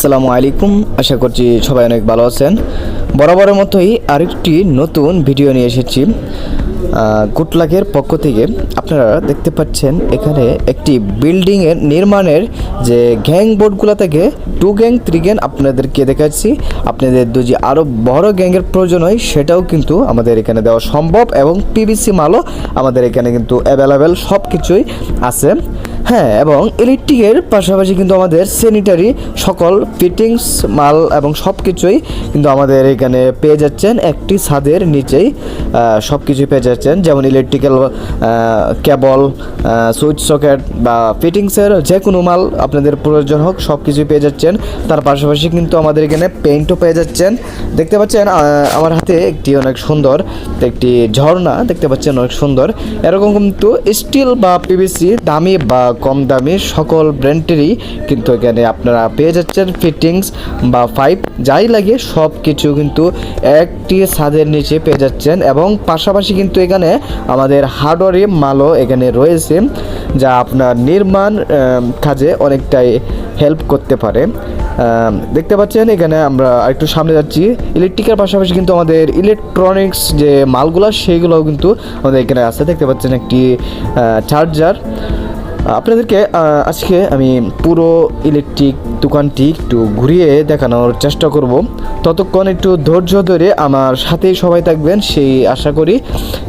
আসসালামু আলাইকুম। আশা করছি সবাই অনেক ভালো আছেন। বরাবরের মতোই আরেকটি নতুন ভিডিও নিয়ে এসেছি। গুটলাকের পক্ষ থেকে আপনারা দেখতে পাচ্ছেন এখানে একটি বিল্ডিংয়ের নির্মাণের যে গ্যাং বোর্ডগুলো থেকে টু গ্যাং, থ্রি গ্যাং আপনাদেরকে দেখাচ্ছি। আপনাদের যদি আরও বড় গ্যাংয়ের প্রয়োজন হয়, সেটাও কিন্তু আমাদের এখানে দেওয়া সম্ভব এবং পিবিসি মালও আমাদের এখানে কিন্তু অ্যাভেলেবেল সব কিছুই আছে। হ্যাঁ এবং ইলেকট্রিকের পাশাপাশি কিন্তু আমাদের স্যানিটারি সকল ফিটিংস মাল এবং সব কিছুই কিন্তু আমাদের এখানে পেয়ে যাচ্ছেন। একটি ছাদের নিচেই সব কিছুই পেয়ে যাচ্ছেন। যেমন ইলেকট্রিক্যাল কেবল সুইচ সকেট বা ফিটিংসের যে কোনো মাল আপনাদের প্রয়োজন হোক সব কিছুই পেয়ে যাচ্ছেন। তার পাশাপাশি কিন্তু আমাদের এখানে পেইন্টও পেয়ে যাচ্ছেন। দেখতে পাচ্ছেন আমার হাতে একটি অনেক সুন্দর একটি ঝর্ণা দেখতে পাচ্ছেন, অনেক সুন্দর। এরকম কিন্তু স্টিল বা পিভিসি দামি বা কম দামি সকল ব্র্যান্ডেরই কিন্তু এখানে আপনারা পেয়ে যাচ্ছেন ফিটিংস বা পাইপ যাই লাগে সব কিছু কিন্তু একটি ছাদের নিচে পেয়ে যাচ্ছেন এবং পাশাপাশি কিন্তু এখানে আমাদের হার্ডওয়ারি মালও এখানে রয়েছে, যা আপনার নির্মাণ কাজে অনেকটাই হেল্প করতে পারে। দেখতে পাচ্ছেন এখানে আমরা একটু সামনে যাচ্ছি। ইলেকট্রিকের পাশাপাশি কিন্তু আমাদের ইলেকট্রনিক্স যে মালগুলো, সেইগুলোও কিন্তু আমাদের এখানে আছে। দেখতে পাচ্ছেন একটি চার্জার আপনাদেরকে আজকে আমি পুরো ইলেকট্রিক দোকানটি একটু ঘুরিয়ে দেখানোর চেষ্টা করব। ততক্ষণ একটু ধৈর্য ধরে আমার সাথেই সবাই থাকবেন, সেই আশা করি।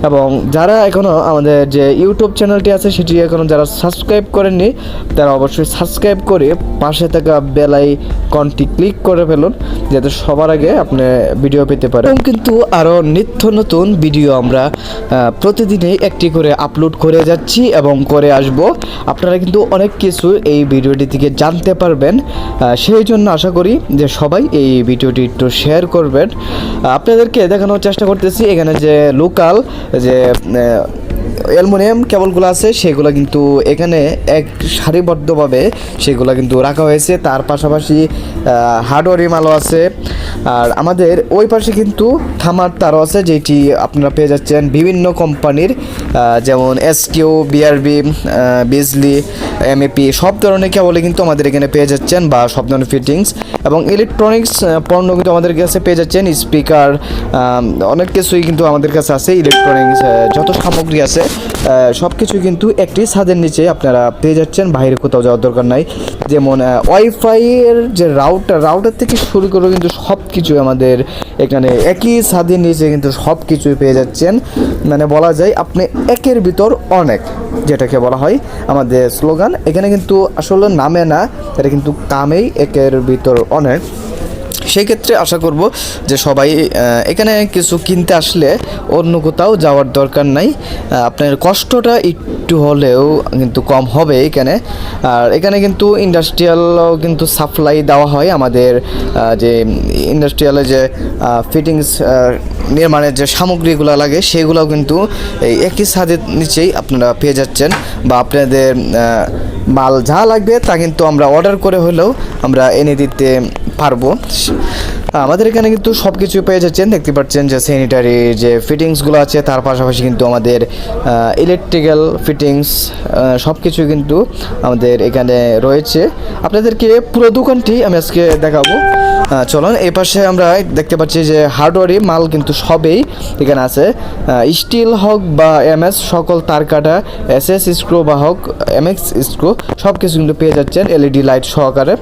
এবং যারা এখনও আমাদের যে ইউটিউব চ্যানেলটি আছে, সেটি এখনও যারা সাবস্ক্রাইব করেননি, তারা অবশ্যই সাবস্ক্রাইব করে পাশে থাকা বেলাই কনটি ক্লিক করে ফেলুন, যাতে সবার আগে আপনি ভিডিও পেতে পারেন। কিন্তু আরও নিত্য নতুন ভিডিও আমরা প্রতিদিনই একটি করে আপলোড করে যাচ্ছি এবং করে আসব। আপনারা কিন্তু অনেক কিছু এই ভিডিওটি থেকে জানতে পারবেন। সেই জন্য আশা করি যে সবাই এই ভিডিওটি একটু শেয়ার করবেন। আপনাদেরকে দেখানোর চেষ্টা করতেছি, এখানে যে লোকাল যে অ্যালুমিনিয়াম কেবলগুলো আছে, সেগুলো কিন্তু এখানে এক সারিবদ্ধভাবে সেগুলো কিন্তু রাখা হয়েছে। তার পাশাপাশি হার্ডওয়ারি মালও আছে। আর আমাদের ওই পাশে কিন্তু থামার তারও আছে, যেটি আপনারা পেয়ে যাচ্ছেন বিভিন্ন কোম্পানির যেমন এসকিউ বিআরবি বিজলি এমএপি সব ধরনের কেবলে কিন্তু আমাদের এখানে পেয়ে যাচ্ছেন বা সব ধরনের ফিটিংস এবং ইলেকট্রনিক্স পণ্য কিন্তু আমাদের কাছে পেয়ে যাচ্ছেন স্পিকার অনেক কিছুই কিন্তু আমাদের কাছে আছে ইলেকট্রনিক্স যত সামগ্রী আছে সব কিছু কিন্তু একটি ছাদের নিচে আপনারা পেয়ে যাচ্ছেন, বাইরে কোথাও যাওয়ার দরকার নাই। যেমন ওয়াইফাইয়ের যে রাউটার রাউটার থেকে শুরু করে কিন্তু সব কিছু আমাদের এখানে একই ছাদের নিচে কিন্তু সব কিছুই পেয়ে যাচ্ছেন। মানে বলা যায় আপনি একের ভিতর অনেক, যেটাকে বলা হয় আমাদের স্লোগান। এখানে কিন্তু আসলে নামে না, এটা কিন্তু কামেই একের ভিতর অনেক। সেই ক্ষেত্রে আশা করব যে সবাই এখানে কিছু কিনতে আসলে অন্য কোথাও যাওয়ার দরকার নাই। আপনার কষ্টটা একটু হলেও কিন্তু কম হবে এখানে। আর এখানে কিন্তু ইন্ডাস্ট্রিয়ালও কিন্তু সাপ্লাই দেওয়া হয় আমাদের যে ইন্ডাস্ট্রিয়ালে যে ফিটিংস নির্মাণের যে সামগ্রীগুলো লাগে সেগুলোও কিন্তু এই একই ছাদের নিচেই আপনারা পেয়ে যাচ্ছেন বা আপনাদের মাল যা লাগবে তা কিন্তু আমরা অর্ডার করে হলেও আমরা এনে দিতে পারব। আমাদের এখানে কিন্তু সব কিছু পেয়ে যাচ্ছেন। দেখতে পাচ্ছেন যে স্যানিটারি যে ফিটিংসগুলো আছে, তার পাশাপাশি কিন্তু আমাদের ইলেকট্রিক্যাল ফিটিংস সব কিছু কিন্তু আমাদের এখানে রয়েছে। আপনাদেরকে পুরো দোকানটি আমি আজকে দেখাবো। চলুন, এই পাশে আমরা দেখতে পাচ্ছি যে হার্ডওয়ারই মাল কিন্তু সবেই এখানে আছে। স্টিল হোক বা এমএস, সকল তার কাটা এস এস স্ক্রু বা হোক এম এক্স স্ক্রু সব কিছু কিন্তু পেয়ে যাচ্ছেন এলইডি লাইট সহকারে।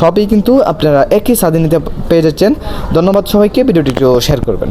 সবই কিন্তু আপনারা একই স্বাধীনতা পেয়ে যাচ্ছেন। ধন্যবাদ সবাইকে, ভিডিওটি শেয়ার করবেন।